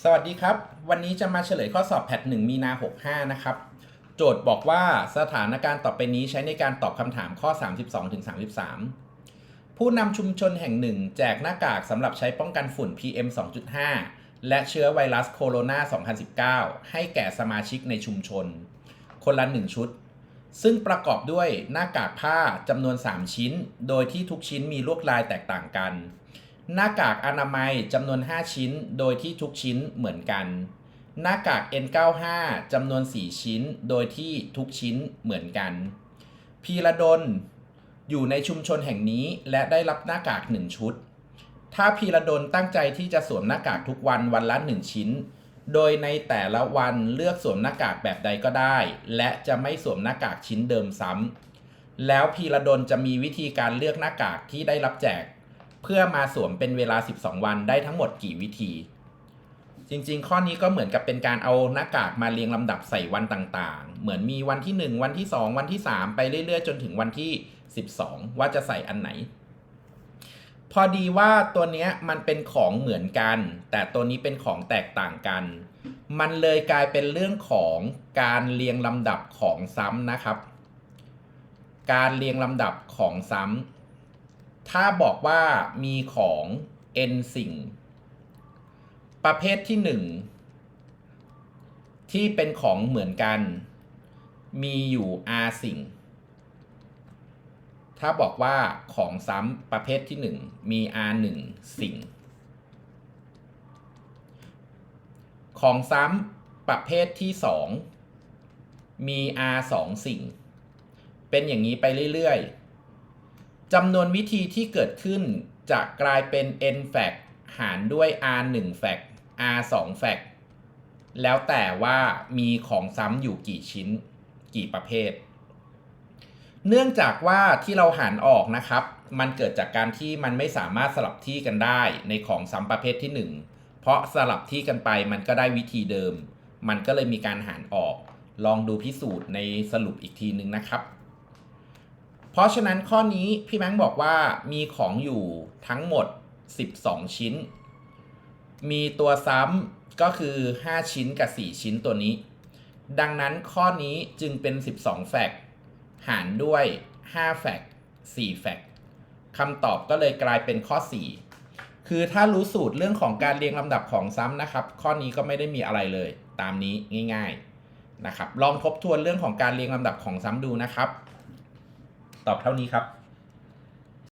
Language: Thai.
สวัสดีครับ วันนี้จะมาเฉลยข้อสอบแพท1มีนา 65 นะครับ โจทย์บอกว่าสถานการณ์ต่อไปนี้ใช้ในการตอบคำถามข้อ 32-33 ผู้นำชุมชนแห่งหนึ่ง แจกหน้ากากสำหรับใช้ป้องกันฝุ่น PM 2.5 และเชื้อไวรัสโคโรนา 2019 ให้แก่สมาชิกในชุมชน คนละ 1 ชุด ซึ่งประกอบด้วยหน้ากากผ้าจำนวน 3 ชิ้น โดยที่ทุกชิ้นมีลวดลายแตกต่างกัน หน้ากากอนามัยจำนวน 5 ชิ้น โดยที่ทุกชิ้นเหมือนกัน หน้ากาก N95 จำนวน 4 ชิ้น โดยที่ทุกชิ้นเหมือนกัน พีระดลอยู่ในชุมชนแห่งนี้และได้รับหน้ากาก 1 ชุด ถ้าพีระดลตั้งใจที่จะสวมหน้ากากทุกวันวันละ 1 ชิ้น โดยในแต่ละวันเลือกสวมหน้ากากแบบใดก็ได้ และจะไม่สวมหน้ากากชิ้นเดิมซ้ำแล้วพีระดลจะมีวิธีการเลือกหน้ากากที่ได้รับแจก เพื่อมาสวมเป็นเวลา 12 วันได้ทั้งหมดกี่วิธี จริงๆ ข้อนี้ก็เหมือนกับเป็นการเอาหน้ากากมาเรียงลำดับใส่วันต่างๆ เหมือนมีวันที่ 1 วันที่ 2 วันที่ 3 ไปเรื่อยๆ จนถึงวันที่ 12 ว่าจะใส่อันไหน พอดีว่าตัวนี้มันเป็นของเหมือนกัน แต่ตัวนี้เป็นของแตกต่างกัน มันเลยกลายเป็นเรื่องของการเรียงลำดับของซ้ำนะครับ การเรียงลำดับของซ้ำ ถ้าบอกว่ามีของ n สิ่ง ประเภทที่1ที่เป็นของเหมือนกัน มีอยู่ r สิ่ง ถ้าบอกว่าของซ้ำประเภทที่1มี r 1สิ่ง ของซ้ำประเภทที่2มี r 2สิ่ง เป็นอย่างนี้ไปเรื่อยๆ จำนวนวิธีที่เกิดขึ้นจะกลายเป็น n fact หารด้วย r 1 fact r 2 fact แล้วแต่ว่ามีของซ้ำอยู่กี่ชิ้น กี่ประเภท เนื่องจากว่าที่เราหารออกนะครับ มันเกิดจากการที่มันไม่สามารถสลับที่กันได้ในของซ้ำประเภทที่ 1 เพราะสลับที่กันไปมันก็ได้วิธีเดิม มันก็เลยมีการหารออก ลองดูพิสูจน์ในสรุปอีกทีนึงนะครับ เพราะฉะนั้นข้อนี้พี่แบงค์บอกว่ามีของอยู่ทั้งหมด 12 ชิ้น มีตัวซ้ำก็คือ 5 ชิ้นกับ 4 ชิ้นตัวนี้ ดังนั้นข้อนี้จึงเป็น 12 แฟกต์หารด้วย 5 แฟกต์4แฟกต์คำตอบก็เลยกลายเป็นข้อ 4 คือถ้ารู้สูตรเรื่องของการเรียงลำดับของซ้ำนะครับ ข้อนี้ก็ไม่ได้มีอะไรเลย ตามนี้ง่าย ๆนะครับ ลองทบทวนเรื่องของการเรียงลำดับของซ้ำดูนะครับ ตอบเท่านี้ครับ